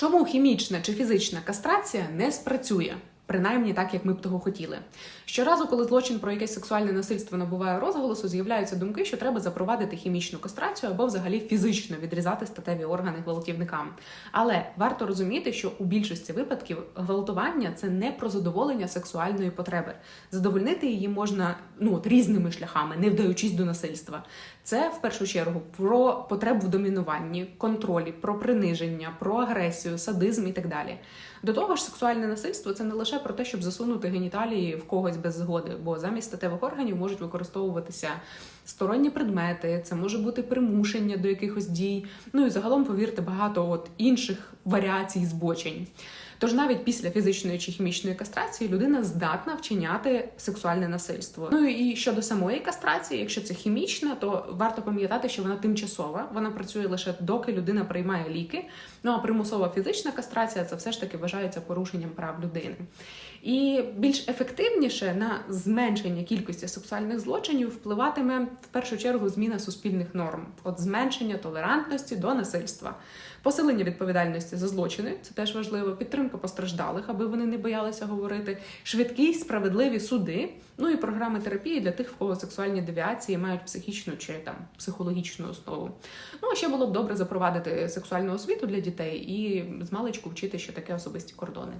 Чому хімічна чи фізична кастрація не спрацює? Принаймні так, як ми б того хотіли. Щоразу, коли злочин про якесь сексуальне насильство набуває розголосу, з'являються думки, що треба запровадити хімічну кастрацію або взагалі фізично відрізати статеві органи гвалтівникам. Але варто розуміти, що у більшості випадків гвалтування це не про задоволення сексуальної потреби. Задовольнити її можна ну от, різними шляхами, не вдаючись до насильства. Це в першу чергу про потребу в домінуванні, контролі, про приниження, про агресію, садизм і так далі. До того ж, сексуальне насильство це не лише про те, щоб засунути геніталії в когось без згоди, бо замість статевих органів можуть використовуватися сторонні предмети, це може бути примушення до якихось дій. Ну і загалом, повірте, багато от інших варіацій збочень. Тож навіть після фізичної чи хімічної кастрації людина здатна вчиняти сексуальне насильство. Ну і щодо самої кастрації, якщо це хімічна, то варто пам'ятати, що вона тимчасова, вона працює лише доки людина приймає ліки. Ну а примусова фізична кастрація це все ж таки вважається порушенням прав людини. І більш ефективніше на зменшення кількості сексуальних злочинів впливатиме в першу чергу зміна суспільних норм, от зменшення толерантності до насильства, посилення відповідальності за злочини це теж важливо, підтримка постраждалих, аби вони не боялися говорити, швидкі справедливі суди, ну і програми терапії для тих, в кого сексуальні девіації мають психічну чи там психологічну основу. Ну а ще було б добре запровадити сексуальну освіту для дітей і з маличку вчити, що таке особисті кордони.